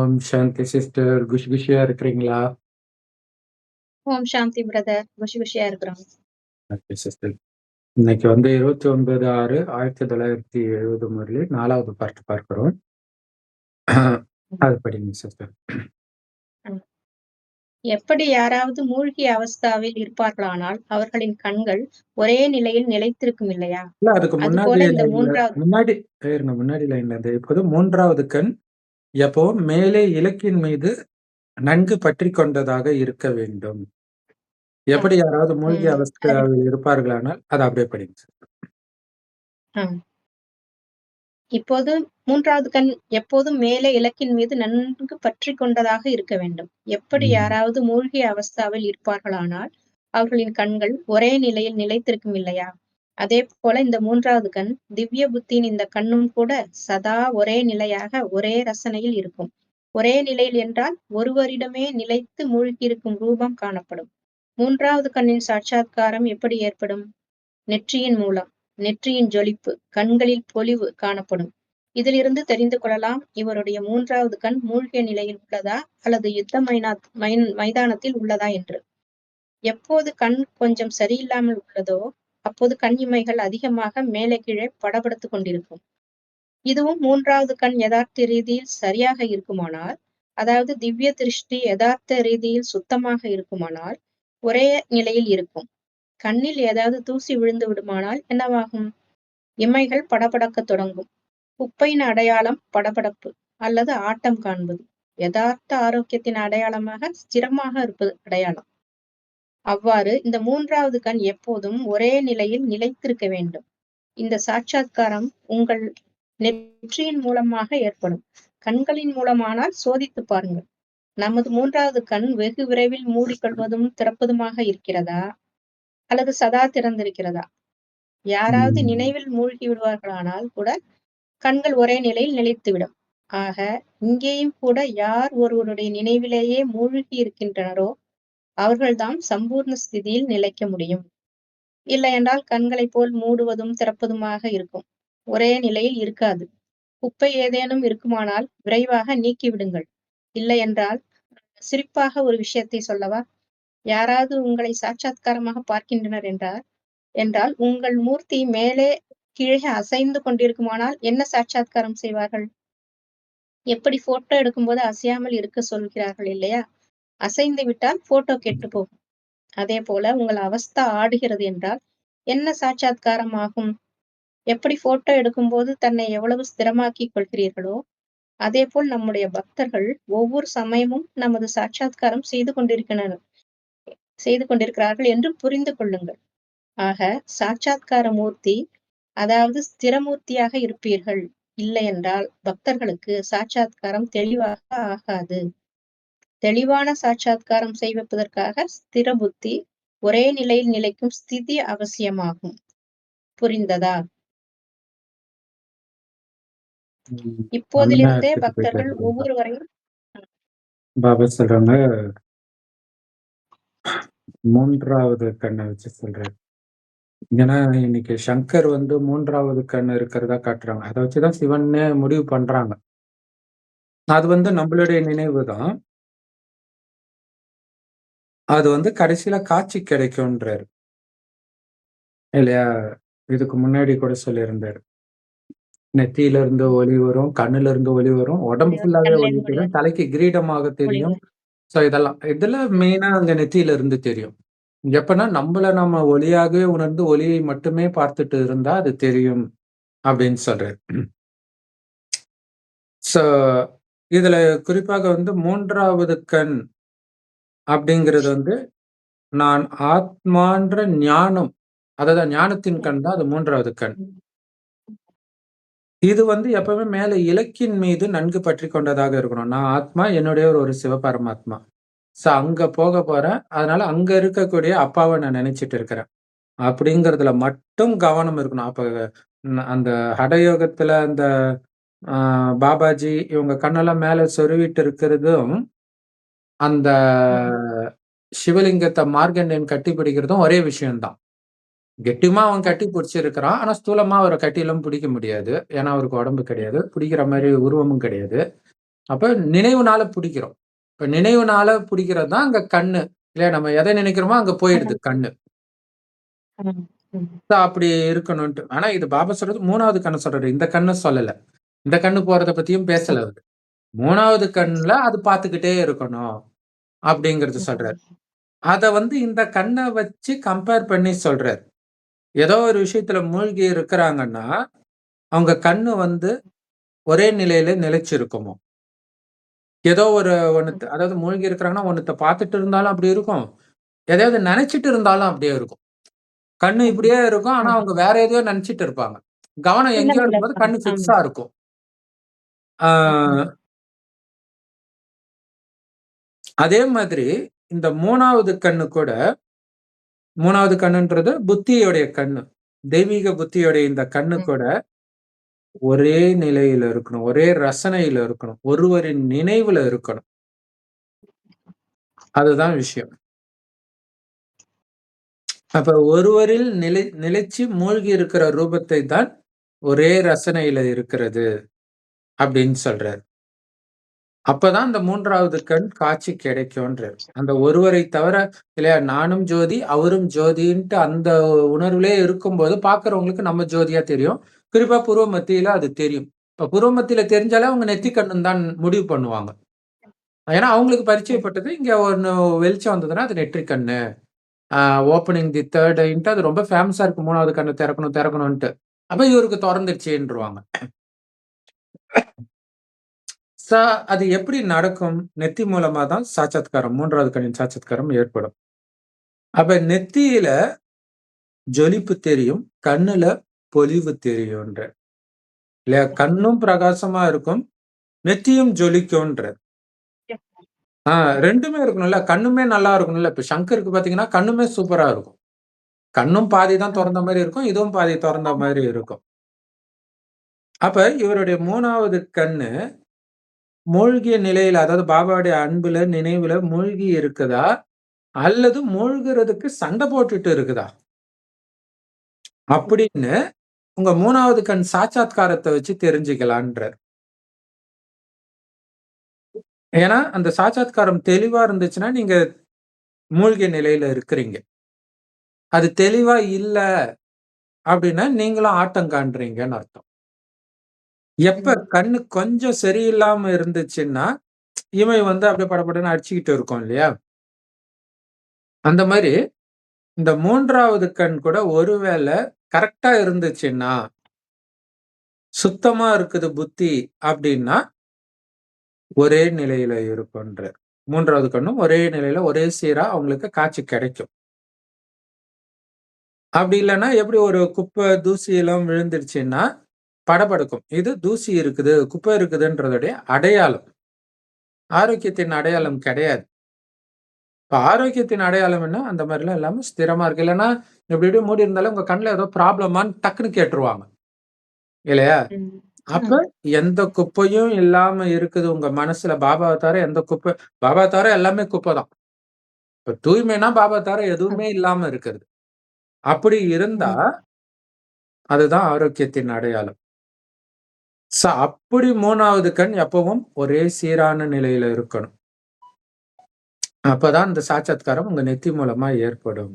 ஓம் சாந்தி sister. குஷி குஷியா இருக்கிறீங்களா? ஓம் சாந்தி பிரதர். குஷி குஷியா இருக்கிறோம். Okay sister. இன்னைக்கு வந்து 29/6/1970 முரளி 4வது பார்ட் பார்க்கிறோம். அது படிங்க சிஸ்டர். எப்படி யாராவது மூழ்கிய அவஸ்தாவில் இருப்பார்களானால், அவர்களின் கண்கள் ஒரே நிலையில் நிலைத்திருக்கும் இல்லையா? இல்ல அதுக்கு முன்னாடி மூன்றாவது முன்னாடி முன்னாடி லைன்ல இந்த இப்போது 3வது கண் எப்பவும் மேலே இலக்கின் மீது நன்கு பற்றிக் கொண்டதாக இருக்க வேண்டும். எப்படி யாராவது மூழ்கிய ம். இருப்பார்களானால், அத அப்படியே படிங்க. ம். இப்போது 3வது கண் எப்போதும் மேலே இலக்கின் மீது நன்கு பற்றிக் கொண்டதாக இருக்க வேண்டும். எப்படி ம். யாராவது மூழ்கிய அவஸ்தாவில் இருப்பார்களானால், அவர்களின் கண்கள் ஒரே நிலையில் நிலைத்திருக்கும் இல்லையா? அதே போல இந்த மூன்றாவது கண், திவ்ய புத்தியின் இந்த கண்ணும் கூட சதா ஒரே நிலையாக, ஒரே ரசனையில் இருக்கும். ஒரே நிலையில் என்றால், ஒருவரிடமே நிலைத்து மூழ்கியிருக்கும் ரூபம் காணப்படும். மூன்றாவது கண்ணின் சாட்சாத்காரம் எப்படி ஏற்படும்? நெற்றியின் மூலம். நெற்றியின் ஜொலிப்பு, கண்களில் பொலிவு காணப்படும். இதிலிருந்து தெரிந்து கொள்ளலாம், இவருடைய மூன்றாவது கண் மூழ்கிய நிலையில் உள்ளதா? அல்லது யுத்த மைனாத் மைன் மைதானத்தில் உள்ளதா என்று. எப்போது கண் கொஞ்சம் சரியில்லாமல் உள்ளதோ, அப்போது கண் இமைகள் அதிகமாக மேலே கீழே படபடுத்து கொண்டிருக்கும். இதுவும் மூன்றாவது கண் யதார்த்த ரீதியில் சரியாக இருக்குமானால், அதாவது திவ்ய திருஷ்டி எதார்த்த ரீதியில் சுத்தமாக இருக்குமானால், ஒரே நிலையில் இருக்கும். கண்ணில் ஏதாவது தூசி விழுந்து விடுமானால் என்னவாகும்? இமைகள் படபடக்கத் தொடங்கும். குப்பையின் அடையாளம் படபடப்பு அல்லது ஆட்டம் காண்பது. எதார்த்த ஆரோக்கியத்தின் அடையாளமாக ஸ்திரமாக இருப்பது அடையாளம். அவ்வாறு இந்த 3வது கண் எப்போதும் ஒரே நிலையில் நிலைத்திருக்க வேண்டும். இந்த சாட்சாத்காரம் உங்கள் நெற்றியின் மூலமாக ஏற்படும். கண்களின் மூலமானால் சோதித்துப் பாருங்கள். நமது 3வது கண் வெகு விரைவில் மூடிக்கொள்வதும், திறப்பதுமாக இருக்கிறதா? அல்லது சதா திறந்திருக்கிறதா? யாராவது. நினைவில் மூழ்கி விடுவார்களானால் கூட, கண்கள் ஒரே நிலையில் நிலைத்துவிடும். ஆக, இங்கேயும் கூட யார் ஒருவருடைய நினைவிலேயே மூழ்கி இருக்கின்றனரோ, அவர்கள்தான் சம்பூர்ண ஸ்திதியில் நிலைக்க முடியும். இல்லையென்றால் கண்களைப் போல் மூடுவதும், திறப்பதுமாக இருக்கும். ஒரே நிலையில் இருக்காது. குப்பை ஏதேனும் இருக்குமானால் விரைவாக நீக்கிவிடுங்கள். இல்லை என்றால் சிரிப்பாக ஒரு விஷயத்தை சொல்லவா? யாராவது உங்களை சாட்சாத்காரமாக பார்க்கின்றனர் என்றார் என்றால் உங்கள் மூர்த்தி மேலே கீழே அசைந்து கொண்டிருக்குமானால் என்ன சாட்சாத்காரம் செய்வார்கள்? எப்படி போட்டோ எடுக்கும்போது அசையாமல் இருக்க சொல்கிறார்கள் இல்லையா? அசைந்து விட்டால் போட்டோ கெட்டுப் போகும். அதே போல உங்கள் அவஸ்தா ஆடுகிறது என்றால் என்ன சாட்சாத்காரம் ஆகும்? எப்படி போட்டோ எடுக்கும்போது தன்னை எவ்வளவு ஸ்திரமாக்கிக் கொள்கிறீர்களோ, அதே போல் நம்முடைய பக்தர்கள் ஒவ்வொரு சமயமும் நமது சாட்சாத்காரம் செய்து கொண்டிருக்கின்றனர் செய்து கொண்டிருக்கிறார்கள் என்று புரிந்து கொள்ளுங்கள். ஆக, சாட்சாத்கார மூர்த்தி, அதாவது ஸ்திரமூர்த்தியாக இருப்பீர்கள். இல்லையென்றால் பக்தர்களுக்கு சாட்சாத்காரம் தெளிவாக ஆகாது. தெளிவான சாட்சாத்காரம் செய்விப்பதற்காக ஸ்திர புத்தி, ஒரே நிலையில் நிலைக்கும் ஸ்திதி அவசியமாகும். புரிந்ததா? இப்போதிலிருந்தே பக்தர்கள். ஒவ்வொருவரையும் பாபா சொல்றாங்க 3வது கண்ண வச்சு சொல்றாரு. ஏன்னா, இன்னைக்கு சங்கர் வந்து 3வது கண் இருக்கிறதா காட்டுறாங்க. அத வச்சு தான் சிவன்னே முடிவு பண்றாங்க. அது வந்து நம்மளுடைய நினைவு தான். அது வந்து கடைசியில காட்சி கிடைக்கும்ன்றாரு. இல்லையா? இதுக்கு முன்னாடி கூட சொல்லியிருந்தாரு. நெத்தியில இருந்து ஒளி வரும், கண்ணுல இருந்து ஒளி வரும், உடம்பு ஃபுல்லாவே ஒளி கண்ணிலிருந்து தெரியும், தலைக்கு கிரீடமாக தெரியும். ஸோ இதெல்லாம். இதுல மெயினா அங்க நெத்தியில இருந்து தெரியும். எப்பன்னா நம்மள நம்ம ஒளியாகவே உணர்ந்து ஒளியை மட்டுமே பார்த்துட்டு இருந்தா அது தெரியும் அப்படின்னு சொல்றாரு. ஸோ இதுல குறிப்பாக வந்து 3வது கண் அப்படிங்கிறது வந்து, நான் ஆத்மான்ற ஞானம். அதுதான் ஞானத்தின் கண் தான் அது 3வது கண். இது வந்து எப்பவுமே மேல இலக்கின் மீது நன்கு பற்றிக் கொண்டதாக இருக்கணும். நான் ஆத்மா, என்னுடைய ஒரு சிவபரமாத்மா. ஸோ அங்க போக போறேன். அதனால அங்க இருக்கக்கூடிய அப்பாவ நான் நினைச்சுட்டு இருக்கிறேன். அப்படிங்கிறதுல மட்டும் கவனம் இருக்கணும். அப்ப ந அந்த ஹடயோகத்துல அந்த அ பாபாஜி இவங்க கண்ணெல்லாம் மேல சொருவிட்டு இருக்கிறதும், அந்த. சிவலிங்கத்த மார்க்கண்டேயன் கட்டி பிடிக்கிறதும் ஒரே விஷயம் தான். கெட்டியமா அவன் கட்டி பிடிச்சிருக்கிறான். ஆனா ஸ்தூலமா அவர கட்டிலாம் பிடிக்க முடியாது. ஏன்னா அவருக்கு உடம்பு கிடையாது. பிடிக்கிற மாரி உருவமும் கிடையாது. அப்ப நினைவுனால பிடிக்கிறோம். இப்ப நினைவுனால பிடிக்கிறது தான் அங்க கண்ணு. இல்லையா? நம்ம எதை நினைக்கிறோமோ அங்க போயிடுது கண்ணு. அப்படி இருக்கணும்ன்ட்டு. ஆனா இது பாபா சொல்றது 3வது கண்ண சொல்றாரு. இந்த கண்ண சொல்லல. இந்த கண்ணு போறத பத்தியும் பேசல அவரு. 3வது கண்ல அது பார்த்துக்கிட்டே இருக்கணும். அப்படிங்கிறது சொல்றாரு. அத வந்து இந்த கண்ண வச்சு கம்பேர் பண்ணி சொல்றாரு. ஏதோ ஒரு விஷயத்துல மூழ்கி இருக்கிறாங்கன்னா, அவங்க கண்ணு வந்து ஒரே நிலையில நிலைச்சிருக்குமாம். ஏதோ ஒரு ஒண்ணுத்த அதாவது மூழ்கி இருக்கிறாங்கன்னா, ஒண்ணுத்த பார்த்துட்டு இருந்தாலும் அப்படி இருக்கும். எதையாவது நெனச்சிட்டு இருந்தாலும் அப்படியே இருக்கும். கண்ணு இப்படியே இருக்கும். ஆனா. அவங்க வேற எதையோ நெனச்சிட்டு இருப்பாங்க. கவனம் எங்கேயோ எண்ணங்கள்ல இருக்கும்போது கண்ணு இருப்பாங்க. ஃபிக்ஸா ஆமா. இருக்கும். ஆ. அதே மாதிரி இந்த 3வது கண்ணு கூட 3வது கண்ணுன்றது புத்தியோடைய கண்ணு. தெய்வீக புத்தியோடைய இந்த கண்ணு. கூட ஒரே நிலையில இருக்கணும். ஒரே ரசனையில இருக்கணும். ஒருவரின் நினைவுல இருக்கணும். அதுதான் விஷயம். அப்ப ஒருவரில் நிலை நிலைச்சு மூழ்கி இருக்கிற ரூபத்தை தான் ஒரே ரசனையில இருக்கிறது. அப்படின்னு சொல்றாரு. அப்பதான் அந்த மூன்றாவது கண் காட்சி கிடைக்கும்ன்றாரு. அந்த ஒருவரை தவிர இல்லையா நானும் ஜோதி, அவரும் ஜோதின்ட்டு அந்த உணர்விலே இருக்கும்போது பாக்குறவங்களுக்கு நம்ம ஜோதியா தெரியும். குறிப்பா பூர்வ மத்தியில அது தெரியும். இப்ப பூர்வ மத்தியில தெரிஞ்சாலே அவங்க நெத்தி கண்ணுன்னு தான் முடிவு பண்ணுவாங்க. ஏன்னா அவங்களுக்கு பரிச்சயப்பட்டது இங்க ஒன்று வெளிச்சம் வந்ததுன்னா அது நெற்றி கண்ணு. ஓப்பனிங் தி தேர்டுன்ட்டு அது ரொம்ப ஃபேமஸா இருக்கு மூணாவது கண்ணு திறக்கணும் திறக்கணும்ன்ட்டு. அப்ப இவருக்கு தொறந்துருச்சுன்றுவாங்க. சா அது எப்படி நடக்கும்? நெத்தி மூலமா தான் சாட்சாத்காரம் மூன்றாவது கண்ணின் சாட்சாத்காரம் ஏற்படும். அப்ப நெத்தியில ஜொலிப்பு தெரியும். கண்ணுல பொலிவு தெரியும்ன்ற இல்லையா? கண்ணும் பிரகாசமா இருக்கும். நெத்தியும் ஜொலிக்கும்ன்ற ஆஹ் ரெண்டுமே இருக்கணும்ல. கண்ணுமே நல்லா இருக்கணும்ல. இப்ப சங்கருக்கு பாத்தீங்கன்னா கண்ணுமே சூப்பரா இருக்கும். கண்ணும் பாதி தான் திறந்த மாதிரி இருக்கும். இதுவும் பாதி திறந்த மாதிரி இருக்கும். அப்ப இவருடைய மூணாவது கண்ணு மூழ்கிய நிலையில அதாவது பாபாவுடைய அன்புல, நினைவுல மூழ்கி இருக்குதா? அல்லது மூழ்குறதுக்கு சண்டை போட்டுட்டு இருக்குதா? அப்படின்னு உங்க மூணாவது கண் சாட்சாத்காரத்தை வச்சு தெரிஞ்சுக்கலான்றார். ஏன்னா, அந்த சாட்சாத்காரம் தெளிவா இருந்துச்சுன்னா, நீங்க மூழ்கிய நிலையில இருக்கிறீங்க. அது தெளிவா இல்ல அப்படின்னா, நீங்களும் ஆட்டம் காண்றீங்கன்னு அர்த்தம். எப்ப கண்ணு கொஞ்சம் சரியில்லாம இருந்துச்சுன்னா, இமை வந்து அப்படியே படபடன்னு அடிச்சுக்கிட்டு இருக்கும் இல்லையா? அந்த மாதிரி இந்த மூன்றாவது கண் கூட ஒருவேளை கரெக்டா இருந்துச்சுன்னா சுத்தமா இருக்குது புத்தி அப்படின்னா ஒரே நிலையில இருக்கும்ன்ற மூன்றாவது கண்ணும் ஒரே நிலையில, ஒரே சீரா அவங்களுக்கு காட்சி கிடைக்கும். அப்படி இல்லன்னா, எப்படி ஒரு குப்பை, தூசி எல்லாம் விழுந்துருச்சுன்னா, படபடக்கும். இது தூசி இருக்குது, குப்பை இருக்குதுன்றதுடைய அடையாளம். ஆரோக்கியத்தின் அடையாளம் கிடையாது. இப்ப ஆரோக்கியத்தின் அடையாளம் என்ன? அந்த மாரிலாம் இல்லாம ஸ்திரமா இருக்கு. இல்லன்னா, இப்படி இப்படி மூடி இருந்தாலும் உங்க கண்ல ஏதோ ப்ராப்ளமான்னு டக்குன்னு கேட்டுருவாங்க. இல்லையா? அப்ப. எந்த குப்பையும் இல்லாம இருக்குது உங்க மனசுல பாபாவ தவிர எந்த குப்பை பாபாவ தவிர எல்லாமே குப்பை தான். இப்ப தூய்மைன்னா பாபா தவிர எதுவுமே இல்லாம இருக்கிறது. அப்படி இருந்தா. அதுதான் ஆரோக்கியத்தின் அடையாளம். சோ அப்படி 3வது கண் எப்பவும் ஒரே சீரான நிலையில இருக்கணும். அப்பதான் இந்த சாட்சாத்காரம் உங்க நெத்தி மூலமா ஏற்படும்.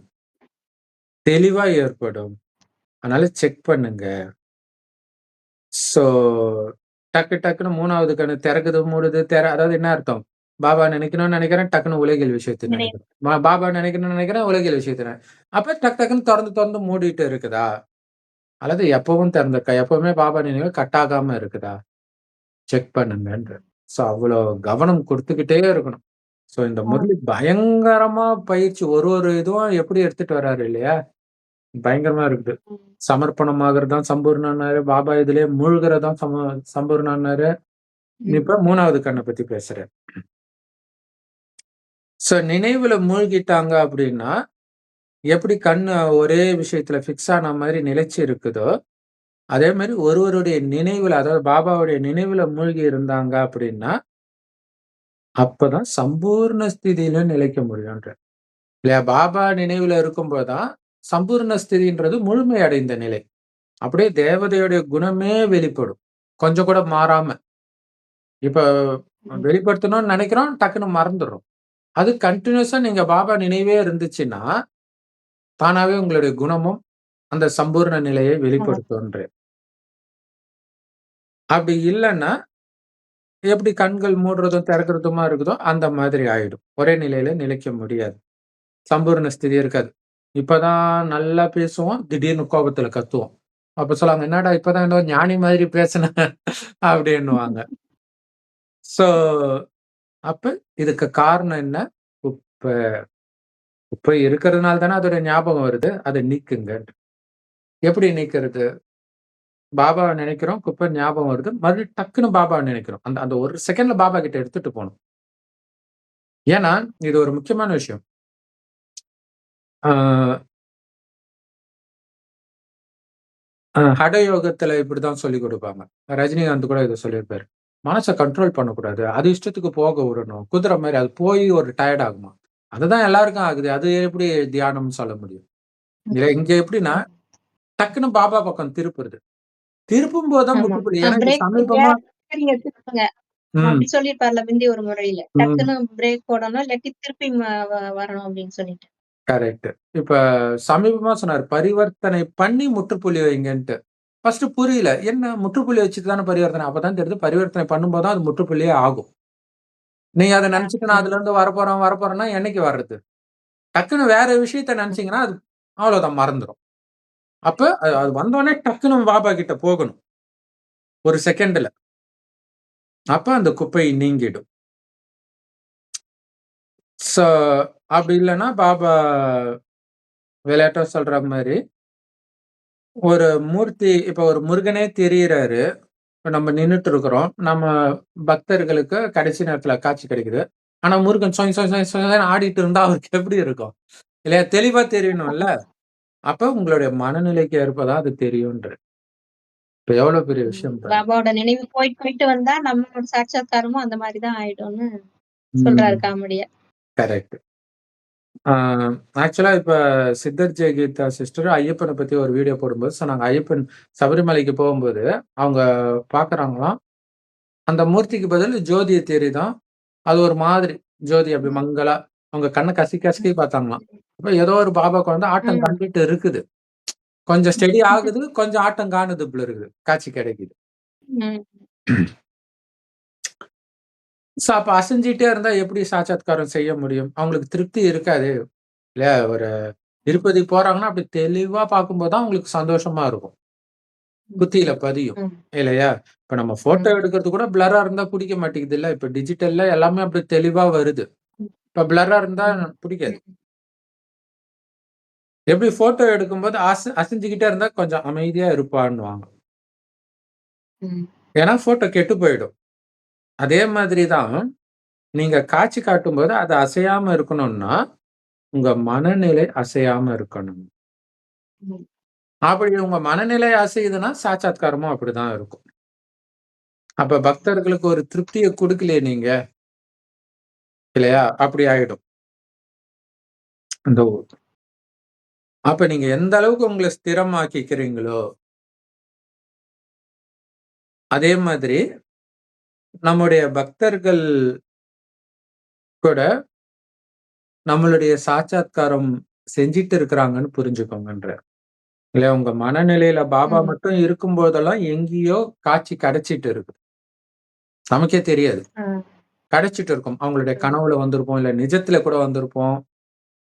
தெளிவா ஏற்படும். அதனால செக் பண்ணுங்க. சோ டக்கு டக்குன்னு 3வது கண்ணு திறக்குது, மூடுது, தெற அதாவது என்ன அர்த்தம்? பாபா நினைக்கணும்னு நினைக்கிறேன், டக்குன்னு உலகியல் விஷயத்த நினை நினைக்கிறேன். பாபா நினைக்கணும்னு நினைக்கிறேன், உலகியல் விஷயத்த அப்ப டக்கு டக்குன்னு தொறந்து தொறந்து மூடிட்டு இருக்குதா? அல்லது எப்பவும் திறந்திருக்கா? எப்பவுமே பாபா நினைவு கட் ஆகாம இருக்குதா? செக் பண்ணுங்கன்றார். சோ அவ்வளோ கவனம் குடுத்துக்கிட்டே இருக்கணும். சோ இந்த. முரளி பயங்கரமா பயிற்சி ஒரு ஒரு இதுவும் எப்படி எடுத்துட்டு வர்றாரு இல்லையா? பயங்கரமா இருக்குது. ம். சமர்ப்பணமாகறது தான் சம்பூர்ணம்னாரு. பாபா இதுலயே மூழ்குறது தான் சம சம்பூர்ணம்னாரு. ம். இப்ப 3வது கண்ண பத்தி பேசுறாரு. சோ நினைவுல மூழ்கிட்டாங்க அப்படின்னா, எப்படி கண்ணு ஒரே விஷயத்துல ஃபிக்ஸ் ஆன மாரி நிலைச்சு இருக்குதோ, அதே மாரி ஒருவருடைய நினைவுல அதாவது பாபாவுடைய நினைவுல மூழ்கி இருந்தாங்க அப்படின்னா அப்பதான் சம்பூர்ண ஸ்திதியில நிலைக்க முடியும்ன்றார். இல்லையா? பாபா நினைவுல இருக்கும்போது தான் சம்பூர்ண ஸ்திதின்றது முழுமை அடைந்த நிலை. அப்படியே தேவதையுடைய குணமே வெளிப்படும். கொஞ்சம் கூட மாறாம. இப்ப. வெளிப்படுத்தணும்னு நெனைக்கிறோம், டக்குனு மறந்துர்றோம். அது கன்டினியூஸா நீங்க பாபா நினைவே இருந்துச்சுன்னா, தானாவே உங்களுடைய குணமும், அந்த சம்பூர்ண நிலையை ஆமா. வெளிப்படுத்தும்ன்றேன். அப்படி இல்லன்னா எப்படி கண்கள் மூடுறதும், திறக்கிறதுமா இருக்குதோ, அந்த மாதிரி ஆயிடும். ஒரே நிலையில நிலைக்க முடியாது. சம்பூர்ண ஸ்திதி இருக்காது. இப்பதான் நல்லா பேசுவோம், திடீர்னு கோபத்துல கத்துவோம். அப்ப சொல்லுவாங்க, "என்னடா இப்பதான் ஏதோ ஞானி மாதிரி பேசுன" அப்படின்னுவாங்க. ஸோ, அப்ப இதுக்கு காரணம் என்ன? குப்பை. இப்போ இருக்கிறதுனால தானே அதோட ஞாபகம் வருது. அதை நீக்குங்க. எப்படி நீக்கிறது? பாபாவை நினைக்கிறோம், குப்பை ஞாபகம் வருது. மறுபடியும் டக்குன்னு பாபாவை நினைக்கிறோம். அந்த அந்த ஒரு செகண்ட்ல பாபா கிட்ட எடுத்துட்டு போகணும் ஏன்னா, இது ஒரு முக்கியமான விஷயம். ஹடயோகத்துல இப்படிதான் சொல்லிக் கொடுப்பாங்க ரஜினிகாந்த் கூட இதை சொல்லியிருப்பாரு. மனச கண்ட்ரோல் பண்ணக்கூடாது. அது இஷ்டத்துக்கு போக விடணும். குதிரை மாதிரி அது போய் ஒரு டயர்ட் ஆகுமா. அதுதான் எல்லாருக்கும் ஆகுது. அது எப்படி தியானம்னு சொல்ல முடியும்? இல்ல இங்க எப்படின்னா, ம். டக்குனு பாபா பக்கம் திருப்புறது. திருப்பும்போது தான் ஆமா. முட்டுப்புள்ளி. அ ஏன்னா இது பிரேக் சமீபமா சொல்லியிருப்பார்ல முந்தி ஒரு முறையில. ம். டக்குனு பிரேக் போடணும், இல்லாட்டி திருப்பி வரணும் அப்படின்னு சொல்லிட்டு. கரெக்ட். இப்ப சமீபமா சொன்னாரு. பரிவர்த்தனை பண்ணி முற்றுப்புள்ளி வைங்கன்ட்டு. ஃபர்ஸ்ட் புரியல. என்ன முற்றுப்புள்ளி வச்சுட்டு தானே பரிவர்த்தனை. அப்பதான் தெரியுது பரிவர்த்தனை பண்ணும்போது அது முற்றுப்புள்ளியே ஆகும். நீங்க அதை நெனச்சுட்டு நான் அதுல இருந்து வரப்போறேன், வரப்போறேன்னா என்னைக்கு வர்றது? டக்குன்னு வேற விஷயத்த நினைச்சீங்கன்னா அது அவ்வளோதான் மறந்துடும் அப்ப அது அது வந்தோனே டக்குன்னு பாபா கிட்ட போகணும். ஒரு செகண்ட்ல. அப்ப அந்த குப்பை நீங்கிடும். ஸோ, அப்படி இல்லைன்னா பாபா விளையாட்டா சொல்ற மாதிரி ஒரு மூர்த்தி இப்ப ஒரு முருகனே தெரியிறாரு. இப்ப நம்ம நின்னுட்டு இருக்கிறோம். நம்ம பக்தர்களுக்கு கடைசி நேரத்துல காட்சி கிடைக்குது. ஆனா முருகன் சொய் சொய் சொய் சொய்ன்னு ஆடிட்டு இருந்தா அவருக்கு எப்படி இருக்கும்? இல்லையா? தெளிவா தெரியணும்ல. அப்ப உங்களுடைய மனநிலைக்கு ஏற்ப தான் அது தெரியும்ன்றேன். இப்ப எவ்வளோ பெரிய. விஷயம். பாபாவோட நினைவு போயிட்டு போயிட்டு வந்தா நம்மளோட சாட்சாத்காரமும் அந்த மாரி தான் ஆயிடும்னு சொல்றாரு. காமெடியா. கரெக்ட். ஆ ஆக்சுவலா இப்ப சித்தர் ஜெயகீதா சிஸ்டர் ஐயப்பன பத்தி ஒரு வீடியோ போடும்போது சொன்னாங்க. ஐயப்பன் சபரிமலைக்கு போகும்போது, அவங்க பார்க்குறாங்களாம். அந்த மூர்த்திக்கு பதில் ஜோதிய தெரியுதாம். அது ஒரு மாதிரி ஜோதி அப்படி மங்கலா அவங்க கண்ண கசக்கி கசக்கி பார்த்தாங்களாம். அப்ப ஏதோ ஒரு பாபாக்கு வந்து ஆட்டம் ம். கண்டுட்டு இருக்குது. கொஞ்சம் ஸ்டெடி ஆகுது, கொஞ்சம் ஆட்டம் காணுது போல இருக்குது. காட்சி கிடைக்குது. ம். ஸோ அப்ப அசைஞ்சுட்டே இருந்தா எப்படி சாட்சாத்காரம் செய்ய முடியும்? அவங்களுக்கு திருப்தி இருக்காது. இல்லையா? ஒரு திருப்பதிக்கு போறாங்கன்னா, அப்படி தெளிவா பார்க்கும்போது தான் அவங்களுக்கு சந்தோஷமா இருக்கும். புத்தியில பதியும். இல்லையா? இப்ப நம்ம ஃபோட்டோ. எடுக்கிறது கூட பிளர்ரா இருந்தா புடிக்க மாட்டேங்குதுல்ல. இப்ப டிஜிட்டல்ல எல்லாமே அப்படி தெளிவா வருது. இப்ப பிளர்ரா இருந்தா. புடிக்காது. எப்படி ஃபோட்டோ எடுக்கும்போது அச அசைஞ்சுகிட்டே இருந்தா கொஞ்சம் அமைதியா இருப்பான்னுவாங்க. ஏன்னா ஃபோட்டோ கெட்டு போயிடும். அதே மாதிரி தான், நீங்க காட்சி காட்டும்போது அது அசையாம இருக்கணும்னா, உங்க மனநிலை அசையாம இருக்கணும். ம். அப்படி உங்க மனநிலை அசையுதுன்னா, சாட்சாத்காரமும் அப்படிதான் இருக்கும். அப்ப பக்தர்களுக்கு ஒரு திருப்திய குடுக்கலையே நீங்க. இல்லையா? அப்படி ஆயிடும். அந்த அப்ப நீங்க எந்த அளவுக்கு உங்கள ஸ்திரமாக்கிக்கிறீங்களோ அதே மாதிரி நம்முடைய பக்தர்கள் கூட நம்மளுடைய சாட்சாத்காரம் செஞ்சுட்டு இருக்கிறாங்கன்னு புரிஞ்சுக்கோங்கன்றார். இல்லையா? உங்க மனநிலையில பாபா. மட்டும் இருக்கும்போதெல்லாம் எங்கேயோ காட்சி கிடைச்சிட்டு இருக்கு. நமக்கே தெரியாது. கிடைச்சிட்டு இருக்கும். அவங்களுடைய. கனவுல வந்திருப்போம், இல்ல நிஜத்துல கூட வந்திருப்போம்.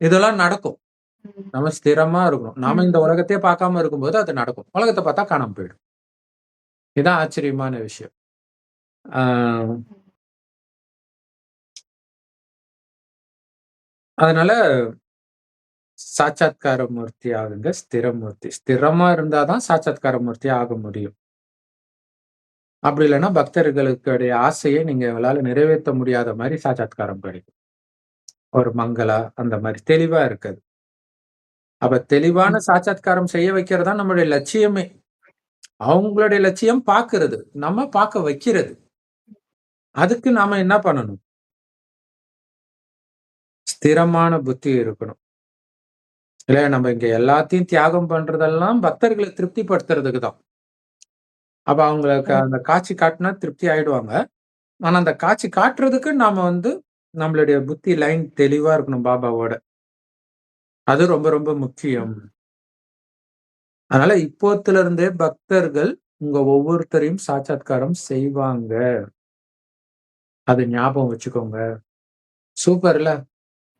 இதெல்லாம் நடக்கும். நம்ம ஸ்திரமா இருக்கணும். நாம இந்த. உலகத்தையே பார்க்காம இருக்கும்போது அது நடக்கும். உலகத்த பார்த்தா காணாம போயிடும். இதான் ஆச்சரியமான விஷயம். அதனால சாட்சாத்கார மூர்த்தி ஆகுங்க. ஸ்திரமூர்த்தி. ஸ்திரமா இருந்தா தான் சாட்சாத்கார மூர்த்தி ஆக முடியும். அப்படி இல்லன்னா பக்தர்களுடைய ஆசைய நீங்க உங்களால நிறைவேத்த முடியாத மாரி சாட்சாத்காரம் கிடைக்கும். ஒரு மங்களா அந்த மாரி தெளிவா இருக்காது. அப்ப தெளிவான. சாட்சாத்காரம் செய்ய வைக்கிறது தான் நம்முடைய லட்சியமே. அவங்களுடைய லட்சியம் பார்க்கிறது. நம்ம பார்க்க வைக்கிறது. அதுக்கு நாம என்ன பண்ணணும்? ஸ்திரமான புத்தி இருக்கணும். இல்ல நம்ம இங்க எல்லாத்தையும் தியாகம் பண்றதெல்லாம் பக்தர்கள திருப்திப்படுத்துறதுக்கு தான். அப்ப அவங்களுக்கு. அந்த காட்சி காட்டுனா திருப்தி ஆயிடுவாங்க. ஆனா அந்த காட்சி காட்டுறதுக்கு நாம வந்து நம்மளுடைய புத்தி லைன் தெளிவா இருக்கணும் பாபாவோட. அது ரொம்ப ரொம்ப முக்கியம். அதனால இப்போத்துல இருந்தே பக்தர்கள் உங்க ஒவ்வொருத்தரையும் சாட்சாத்காரம் செய்வாங்க. அது ஞாபகம் வச்சுக்கோங்க. சூப்பர்ல.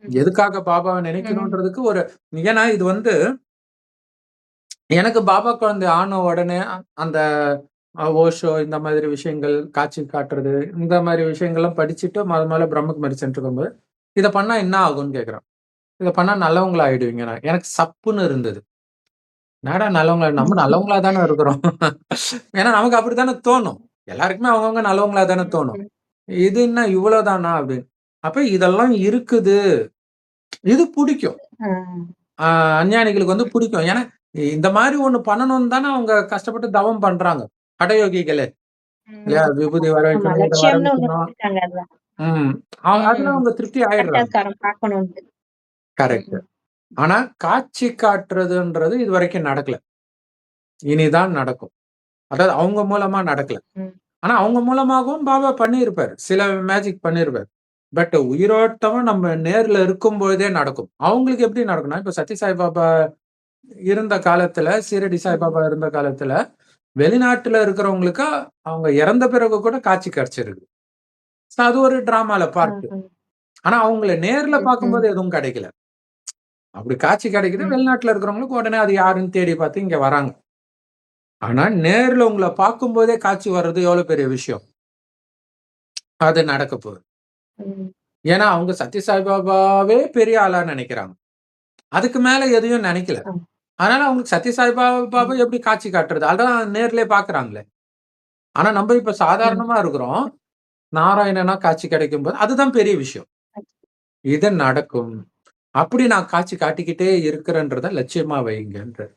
ம். எதுக்காக பாபாவ ம். நினைக்கணுன்றதுக்கு ஒரு ஏன்னா இது வந்து எனக்கு பாபா குழந்தை ஆன உடனே அ அந்த அ ஓஷோ இந்த மாதிரி விஷயங்கள், காட்சி காட்டுறது, இந்த மாரி விஷயங்கள்லாம் படிச்சுட்டு மொத மொதல்ல பிரம்மகுமாரி சென்டருக்கு வரும்போது, இத பண்ணா என்ன ஆகும்ன்னு கேட்கிறேன். இத பண்ணா நல்லவங்களா ஆயிடுவீங்க. எனக்கு சப்புன்னு இருந்தது. என்னடா நல்லவங்களா நம்ம நல்லவங்களா தானே இருக்கிறோம். ஏன்னா நமக்கு அப்படித்தானே தோணும். எல்லாருக்குமே அவங்கவங்க நல்லவங்களா தானே தோணும். இது என்ன இவ்வளோதானா அப்படின்னு. அப்ப இதெல்லாம் இருக்குது. இது புடிக்கும். ஆ. ஆ அஞ்ஞானிகளுக்கு வந்து புடிக்கும். ஏன்னா இந்த மாரி ஒண்ணு பண்ணணும்னு தானே அவங்க கஷ்டப்பட்டு தவம் பண்றாங்க. ஹடயோகிகளே. இல்லையா? விபூதி வர ஆமா. வைக்கணும், இத வர லட்சியம்னு ஒண்ணு வைக்கணும். வச்சிருக்காங்க அதுதான். ம். அ அதுல. அவங்க திருப்தி ஆயிடுறாங்க. கரெக்ட். ஆனா காட்சி காட்டுறதுன்றது இதுவரைக்கும் நடக்கல. இனிதான் நடக்கும். அதாவது அவங்க மூலமா நடக்கல. ஆனா அவங்க மூலமாகவும் பாபா பண்ணியிருப்பாரு. சில மேஜிக் பண்ணியிருப்பாரு. பட் உயிரோட்டமா நம்ம நேர்ல இருக்கும்பொழுதே நடக்கும். அவங்களுக்கு எப்படி நடக்கும்னா, இப்ப சத்ய சாய் பாபா இருந்த காலத்துல, சீரடி. சாய்பாபா இருந்த காலத்துல, வெளிநாட்டுல இருக்கிறவங்களுக்கு அவங்க இறந்த பிறகு கூட காட்சி கிடைச்சிருக்கு. அது ஒரு டிராமால பார்ட். ஆனா அவங்கள நேர்ல. பார்க்கும்போது. எதுவும் கிடைக்கல. அப்படி காட்சி கிடைக்குது. வெளிநாட்டுல இருக்கிறவங்களுக்கு உடனே அது யாருன்னு தேடி பார்த்து இங்க வராங்க. ஆனா நேர்ல உங்கள பார்க்கும்போதே காட்சி வர்றது எவ்வளவு பெரிய விஷயம். அது நடக்க போகுது. ஏன்னா அவங்க சத்ய சாய் பாபாவே பெரிய ஆளா நினைக்கிறாங்க. அதுக்கு மேல எதையும் நினைக்கல. அதனால அவங்களுக்கு சத்ய சாய் பாபாவ ம். எப்படி காட்சி காட்டுறது? அதான் நேர்லயே பார்க்குறாங்களே. ஆனா நம்ம இப்ப. சாதாரணமா இருக்கிறோம். நாராயணனா காட்சி கிடைக்கும்போது அதுதான் பெரிய விஷயம். இது நடக்கும். அப்படி நான் காட்சி காட்டிக்கிட்டே இருக்கிறேன்றத லட்சியமா வைங்கன்றாரு.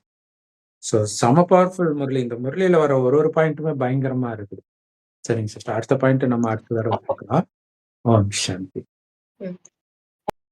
சோ செம பவர்ஃபுல் முரளி. இந்த முரளியில வர ஒரு ஒரு பாயிண்ட்டுமே பயங்கரமா இருக்குது. சரிங்க சிஸ்டர். அடுத்த பாயிண்ட் நம்ம அடுத்த தடவ பார்க்கலாம். ஓம் சாந்தி.